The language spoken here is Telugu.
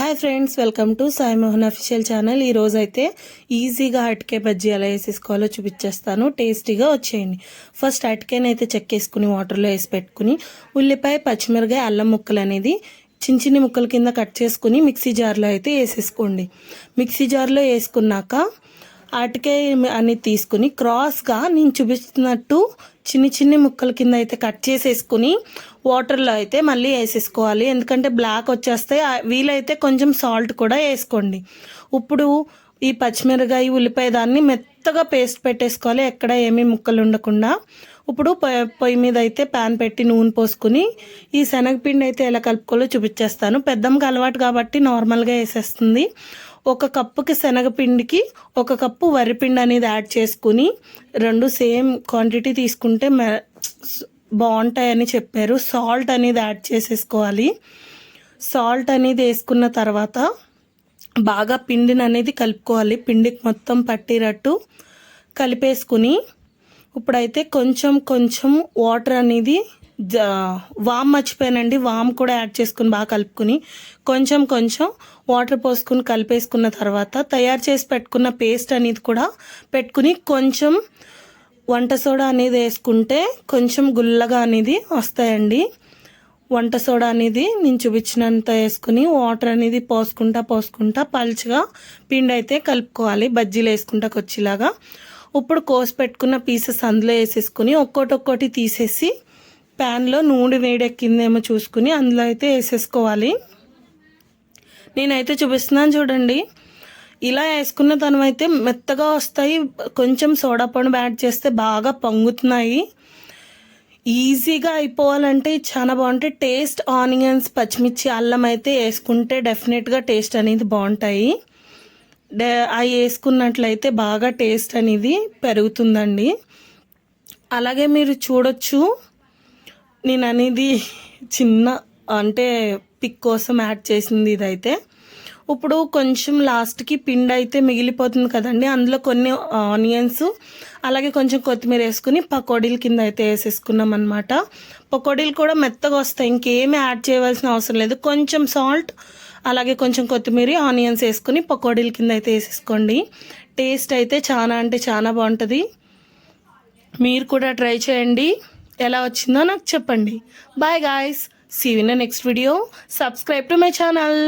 Hi friends welcome to Sai Mohan official channel ఈ రోజు అయితే ఈజీగా అటికే బజ్జీ ఎలా వేసేసుకోవాలో చూపించేస్తాను. టేస్టీగా వచ్చేయండి. ఫస్ట్ అటికేని అయితే చెక్కేసుకుని వాటర్లో వేసి పెట్టుకుని ఉల్లిపాయ పచ్చిమిరకాయ అల్లం ముక్కలు అనేది చిన్న చిన్న ముక్కల కింద కట్ చేసుకుని మిక్సీ జార్లో అయితే వేసేసుకోండి. మిక్సీ జార్లో వేసుకున్నాక అటికాయ అన్ని తీసుకుని క్రాస్గా నేను చూపిస్తున్నట్టు చిన్ని చిన్ని ముక్కల కింద అయితే కట్ చేసేసుకుని వాటర్లో అయితే మళ్ళీ వేసేసుకోవాలి. ఎందుకంటే బ్లాక్ వచ్చేస్తే వీలైతే కొంచెం సాల్ట్ కూడా వేసుకోండి. ఇప్పుడు ఈ పచ్చిమిరకాయ ఉల్లిపాయ దాన్ని మెత్తగా పేస్ట్ పెట్టేసుకోవాలి. ఎక్కడ ఏమీ ముక్కలు ఉండకుండా. ఇప్పుడు పొయ్యి పొయ్యి మీద అయితే ప్యాన్ పెట్టి నూనె పోసుకుని ఈ శనగపిండి అయితే ఎలా కలుపుకోవాలో చూపించేస్తాను. పెద్దమ్మకి అలవాటు కాబట్టి నార్మల్గా వేసేస్తుంది. ఒక కప్పుకి శనగపిండికి ఒక కప్పు వరిపిండి అనేది యాడ్ చేసుకుని రెండు సేమ్ క్వాంటిటీ తీసుకుంటే మె- బాగుంటాయని చెప్పారు. సాల్ట్ అనేది యాడ్ చేసేసుకోవాలి. సాల్ట్ అనేది వేసుకున్న తర్వాత బాగా పిండిని అనేది కలుపుకోవాలి. పిండికి మొత్తం పట్టిరట్టు కలిపేసుకుని ఇప్పుడైతే కొంచెం కొంచెం వాటర్ అనేది జ- వామ్ మర్చిపోయానండి. వామ్ కూడా యాడ్ చేసుకుని బాగా కలుపుకుని కొంచెం కొంచెం వాటర్ పోసుకుని కలిపేసుకున్న తర్వాత తయారు చేసి పెట్టుకున్న పేస్ట్ అనేది కూడా పెట్టుకుని కొంచెం వంట సోడా అనేది వేసుకుంటే కొంచెం గుల్లగా అనేది వస్తాయండి. వంట సోడా అనేది నేను చూపించినంత వేసుకుని వాటర్ అనేది పోసుకుంటా పోసుకుంటా పల్చగా పిండి అయితే కలుపుకోవాలి. బజ్జీలు వేసుకుంటా వచ్చేలాగా ఇప్పుడు కోసి పెట్టుకున్న పీసెస్ అందులో వేసేసుకుని ఒక్కోటి ఒక్కోటి తీసేసి ప్యాన్లో నూనె వేడెక్కిందేమో చూసుకుని అందులో అయితే వేసేసుకోవాలి. నేనైతే చూపిస్తున్నాను చూడండి. ఇలా వేసుకున్న తనమైతే మెత్తగా వస్తాయి. కొంచెం సోడా పొడి యాడ్ చేస్తే బాగా పొంగుతున్నాయి. ఈజీగా అయిపోవాలంటే చాలా బాగుంటాయి టేస్ట్ ఆనియన్స్ పచ్చిమిర్చి అల్లం అయితే వేసుకుంటే డెఫినెట్గా టేస్ట్ అనేది బాగుంటాయి. డే అవి వేసుకున్నట్లయితే బాగా టేస్ట్ అనేది పెరుగుతుందండి. అలాగే మీరు చూడొచ్చు నేను అనేది చిన్న అంటే పిక్ కోసం యాడ్ చేసింది ఇదైతే. ఇప్పుడు కొంచెం లాస్ట్కి పిండి అయితే మిగిలిపోతుంది కదండి. అందులో కొన్ని ఆనియన్స్ అలాగే కొంచెం కొత్తిమీర వేసుకుని పకోడీల కింద అయితే వేసేసుకున్నాం అనమాట పకోడీలు కూడా మెత్తగా వస్తాయి ఇంకేమి యాడ్ చేయవలసిన అవసరం లేదు. కొంచెం సాల్ట్ అలాగే కొంచెం కొత్తిమీర ఆనియన్స్ వేసుకుని పకోడీల కింద అయితే వేసేసుకోండి. టేస్ట్ అయితే చాలా అంటే చాలా బాగుంటుంది. మీరు కూడా ట్రై చేయండి. ఎలా వచ్చిందో నాకు చెప్పండి. Bye guys see next video subscribe to my channel